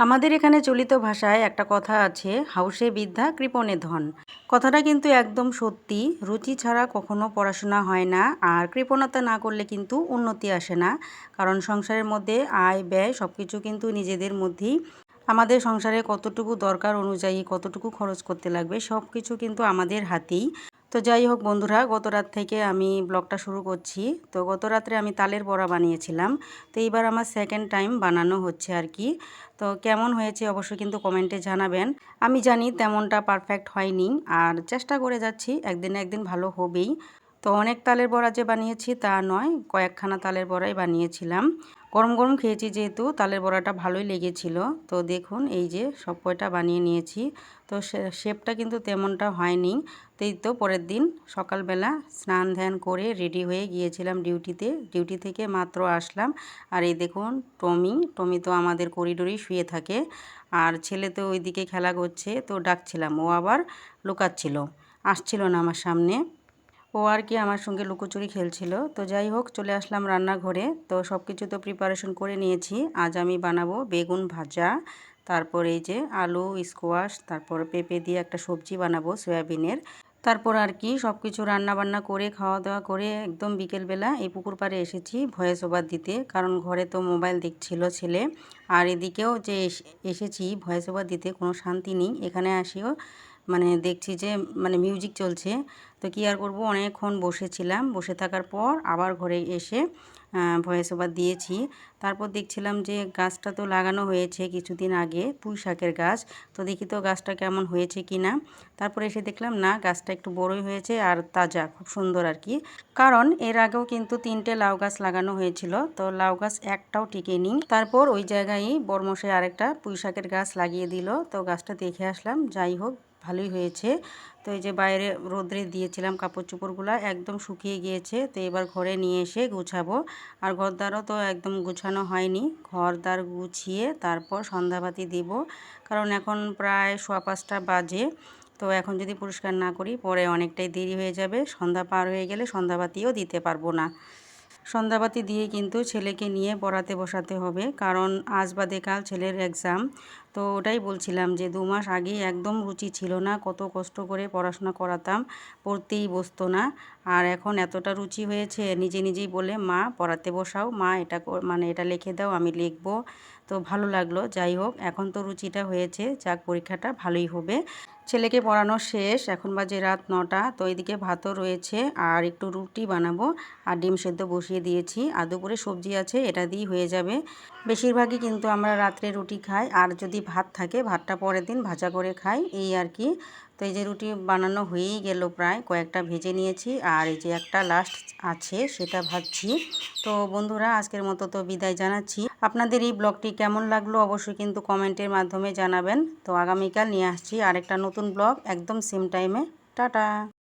আমাদের এখানে চলিত ভাষায় একটা কথা আছে, হাউসে বিদ্যা, কৃপণে ধন। কথাটা কিন্তু একদম সত্যি। রুচি ছাড়া কখনো পড়াশোনা হয় না আর কৃপণতা না করলে কিন্তু উন্নতি আসে না। কারণ সংসারের মধ্যে আয়, ব্যয় সব কিছু কিন্তু নিজেদের মধ্যেই। আমাদের সংসারে কতটুকু দরকার অনুযায়ী কতটুকু খরচ করতে লাগবে সব কিছু কিন্তু আমাদের হাতেই। তো যাই হোক বন্ধুরা, গত রাত থেকে আমি ব্লগটা শুরু করছি। তো গত রাত্রে আমি তালের বড়া বানিয়েছিলাম। তো এইবার আমার সেকেন্ড টাইম বানানো হচ্ছে আর কি। তো কেমন হয়েছে অবশ্যই কিন্তু কমেন্টে জানাবেন। আমি জানি তেমনটা পারফেক্ট হয়নি আর চেষ্টা করে যাচ্ছি, একদিন একদিন ভালো হবেই। তো অনেক তালের বড়া যে বানিয়েছি তা নয়, কয়েকখানা তালের বড়াই বানিয়েছিলাম। গরম গরম খেয়েছি যেহেতু, তালের বড়াটা ভালোই লেগেছিল। তো দেখুন, এই যে সব কয়টা বানিয়ে নিয়েছি। তো শেপটা কিন্তু তেমনটা হয়নি। এই তো পরের দিন সকালবেলা স্নান ধ্যান করে রেডি হয়ে গিয়েছিলাম ডিউটিতে। ডিউটি থেকে মাত্র আসলাম। আর এই দেখুন, টমি টমি তো আমাদের করিডোরেই শুয়ে থাকে। আর ছেলে তো ওইদিকে খেলা করছে, তো ডাকছিলাম। ও আবার লুকাচ্ছিল। আসছিল না আমার সামনে। ও আর কি আমার সঙ্গে লুকোচুরি খেলছিল। তো যাই হোক, চলে আসলাম রান্নাঘরে। তো সব কিছু তো প্রিপারেশন করে নিয়েছি। আজ আমি বানাবো বেগুন ভাজা, তারপর এই যে আলু স্কোয়াশ তারপর পেঁপে দিয়ে একটা সবজি বানাবো সয়াবিনের। তারপর আর কি সব কিছু রান্নাবান্না করে খাওয়া দাওয়া করে একদম বিকেলবেলা এই পুকুর পাড়ে এসেছি ভয়েস ওভার দিতে। কারণ ঘরে তো মোবাইল দেখছিল ছেলে। আর এদিকেও যে এসেছি ভয়েস ওভার দিতে, কোনো শান্তি নেই। এখানে আসিও। মানে দেখছি যে মানে মিউজিক চলছে। তো কী আর করব? অনেকক্ষণ বসেছিলাম। বসে থাকার পর আবার ঘরে এসে ভয়েস ওভার দিয়েছি। তারপর দেখছিলাম যে, গাছটা তো লাগানো হয়েছে কিছুদিন আগে, পুঁই শাকের গাছ। তো দেখি তো গাছটা কেমন হয়েছে কি না তারপর এসে দেখলাম, না, গাছটা একটু বড়ই হয়েছে আর তাজা, খুব সুন্দর আর কি। কারণ এর আগেও কিন্তু তিনটে লাউ গাছ লাগানো হয়েছিল। তো লাউ গাছ একটাও টিকেনি তারপর ওই জায়গায় বরমশে আরেকটা পুঁই শাকের গাছ লাগিয়ে দিল। তো গাছটা দেখে আসলাম, যাই হোক ভালোই হয়েছে। তো এই যে বাইরে রোদ্রে দিয়েছিলাম কাপড় চোপড়গুলো একদম শুকিয়ে গিয়েছে। তো এবার ঘরে নিয়ে এসে গুছাবো। আর ঘরদ্বারও তো একদম গুছানো হয়নি। ঘরদ্বার গুছিয়ে তারপর সন্ধ্যাবাতি দিব। কারণ এখন প্রায় সোয়া পাঁচটা বাজে। তো এখন যদি পরিষ্কার না করি, পরে অনেকটাই দেরি হয়ে যাবে। সন্ধ্যা পার হয়ে গেলে সন্ধ্যাবাতিও দিতে পারব না। সন্ধ্যাবাতি দিয়ে কিন্তু ছেলেকে নিয়ে পড়াতে বসাতে হবে, কারণ আজ বাদে কাল ছেলের এক্সাম তো ওটাই বলছিলাম যে দু মাস আগে একদম রুচি ছিল না, কত কষ্ট করে পড়াশোনা করাতাম, পড়তেই বসতো না। আর এখন এতটা রুচি হয়েছে, নিজে নিজেই বলে, মা, পড়াতে বসাও, মা, এটা মানে এটা লিখে দাও, আমি লিখব। তো ভালো লাগল, যাই হোক, এখন তো রুচিটা হয়েছে, যাক পরীক্ষাটা ভালোই হবে। ছেলেকে পড়ানো শেষ, এখন বাজে রাত নটা, তো এদিকে ভাতও রয়েছে আর একটু রুটি বানাবো আর ডিম সেদ্ধ বসিয়ে দিয়েছি আর দুপুরে সবজি আছে, এটা দিয়েই হয়ে যাবে। বেশিরভাগই কিন্তু আমরা রাত্রে রুটি খাই আর যদি ভাত থাকে, ভাতটা পরের দিন ভাজা করে খাই, এই আর কি। তো এই যে রুটি বানানো হয়েই গেল প্রায়, কয়েকটা ভেজে নিয়েছি আর এই যে একটা লাস্ট আছে, সেটা ভাজছি। তো বন্ধুরা, আজকের মতো তো বিদায় জানাচ্ছি। আপনাদের এই ব্লগটি কেমন লাগল অবশ্যই কিন্তু কমেন্টের মাধ্যমে জানাবেন। তো আগামীকাল নিয়ে আসছি আরেকটা নতুন ব্লগ, একদম সেম টাইমে টাটা!